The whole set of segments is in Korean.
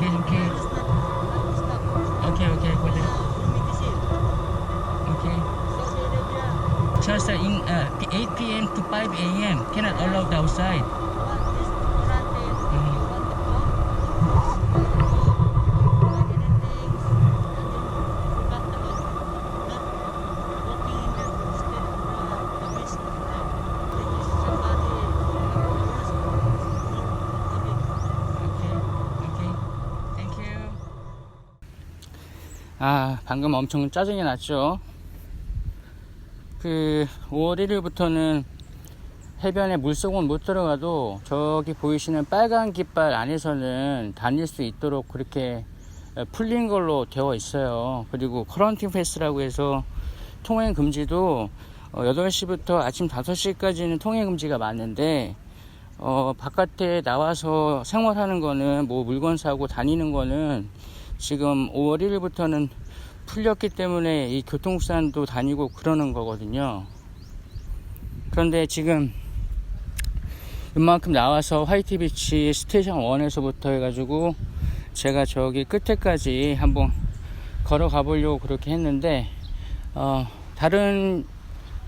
okay, okay. Okay, okay, aku. Okay. Just in uh, 8 p.m. to 5 a.m. cannot allow outside. 아, 방금 엄청 짜증이 났죠. 그 5월 1일부터는 해변에 물속은 못 들어가도 저기 보이시는 빨간 깃발 안에서는 다닐 수 있도록 그렇게 풀린 걸로 되어 있어요. 그리고 커런팅 패스라고 해서 통행 금지도 8시부터 아침 5시까지는 통행 금지가 맞는데 어, 바깥에 나와서 생활하는 거는 뭐 물건 사고 다니는 거는 지금 5월 1일부터는 풀렸기 때문에 이 교통수단도 다니고 그러는 거거든요. 그런데 지금 이만큼 나와서 화이트비치 스테이션 1에서부터 해가지고 제가 저기 끝에까지 한번 걸어가 보려고 그렇게 했는데 어, 다른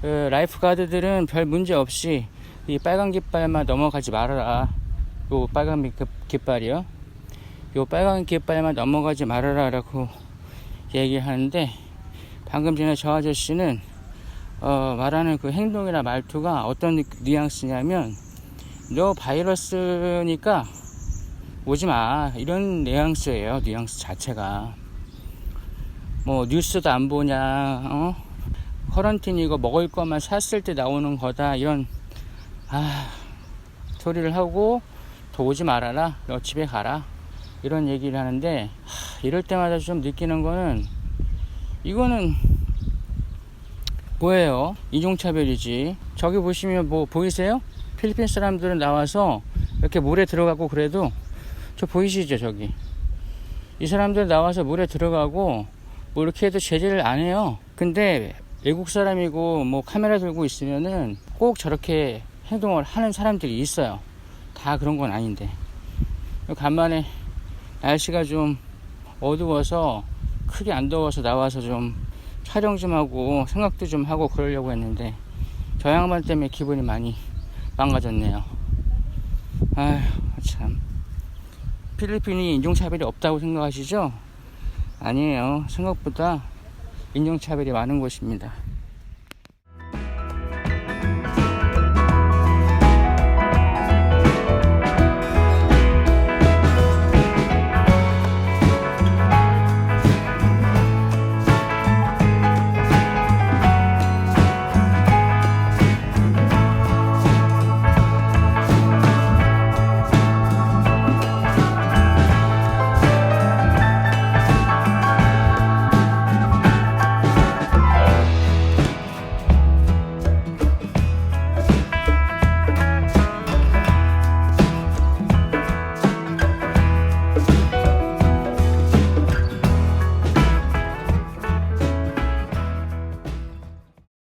그 라이프 가드들은 별 문제 없이 이 빨간 깃발만 넘어가지 말아라. 요 빨간 깃- 깃발이요. 요 빨간 깃발만 넘어가지 말아라 라고 얘기하는데 방금 전에 저 아저씨는 어, 말하는 그 행동이나 말투가 어떤 뉘- 뉘앙스냐면 너 바이러스니까 오지 마. 이런 뉘앙스예요 뉘앙스 자체가. 뭐 뉴스도 안 보냐 어? 커런틴 이거 먹을 것만 샀을 때 나오는 거다 이런 아 소리를 하고 더 오지 말아라. 너 집에 가라 이런 얘기를 하는데 하, 이럴 때마다 좀 느끼는 거는 이거는 뭐예요? 인종차별이지. 저기 보시면 뭐 보이세요? 필리핀 사람들은 나와서 이렇게 물에 들어가고 그래도 저 보이시죠 저기? 이 사람들 나와서 물에 들어가고 뭐 이렇게 해도 제재를 안 해요. 근데 외국 사람이고 뭐 카메라 들고 있으면은 꼭 저렇게 행동을 하는 사람들이 있어요. 다 그런 건 아닌데. 간만에 날씨가 좀 어두워서 크게 안 더워서 나와서 좀 촬영 좀 하고 생각도 좀 하고 그러려고 했는데 저 양반 때문에 기분이 많이 망가졌네요. 아휴 참 필리핀이 인종차별이 없다고 생각하시죠? 아니에요. 생각보다 인종차별이 많은 곳입니다.